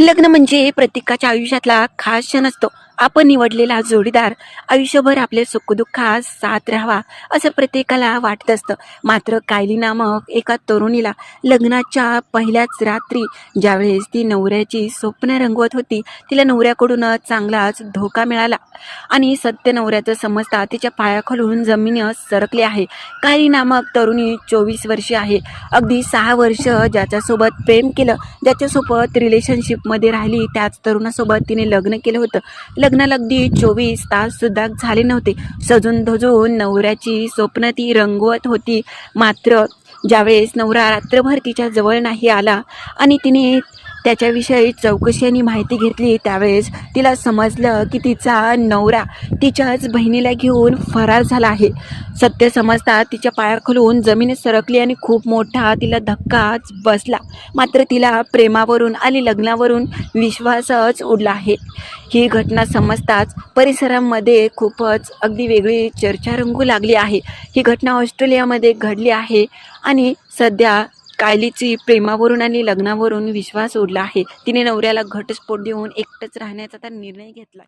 लग्न म्हणजे प्रत्येकाच्या आयुष्यातला खास क्षण असतो. आपण निवडलेला जोडीदार आयुष्यभर आपल्या सुखदुःखात साथ राहावा असं प्रत्येकाला वाटत असतं. मात्र कायली नामक एका तरुणीला लग्नाच्या पहिल्याच रात्री ज्यावेळेस ती नवऱ्याची स्वप्न रंगवत होती तिला नवऱ्याकडून चांगलाच धोका मिळाला. आणि सत्य नवऱ्याचं समजता तिच्या पायाखालून जमीन सरकली आहे. कायली नामक तरुणी चोवीस वर्षे आहे. अगदी सहा वर्ष ज्याच्यासोबत प्रेम केलं ज्याच्यासोबत रिलेशनशिपमध्ये राहिली त्याच तरुणासोबत तिने लग्न केलं होतं. लग्नाला अगदी चोवीस ताससुद्धा झाले नव्हते. सजून धजून नवऱ्याची स्वप्न ती रंगवत होती. मात्र ज्यावेळेस नवरा रात्रभर तिच्या जवळ नाही आला आणि तिने त्याच्याविषयी चौकशी आणि माहिती घेतली त्यावेळेस तिला समजलं की तिचा नवरा तिच्याच बहिणीला घेऊन फरार झाला आहे. सत्य समजता तिच्या पायाखालून जमीन सरकली आणि खूप मोठा तिला धक्काच बसला. मात्र तिला प्रेमावरून आणि लग्नावरून विश्वासच उडला आहे. ही घटना समजताच परिसरामध्ये खूपच अगदी वेगळी चर्चा रंगू लागली आहे. ही घटना ऑस्ट्रेलियामध्ये घडली आहे आणि सध्या कायलीची प्रेमावरून आणि लग्नावरून विश्वास उडला आहे. तिने नवऱ्याला घटस्फोट देऊन एकटंच राहण्याचा तर निर्णय घेतला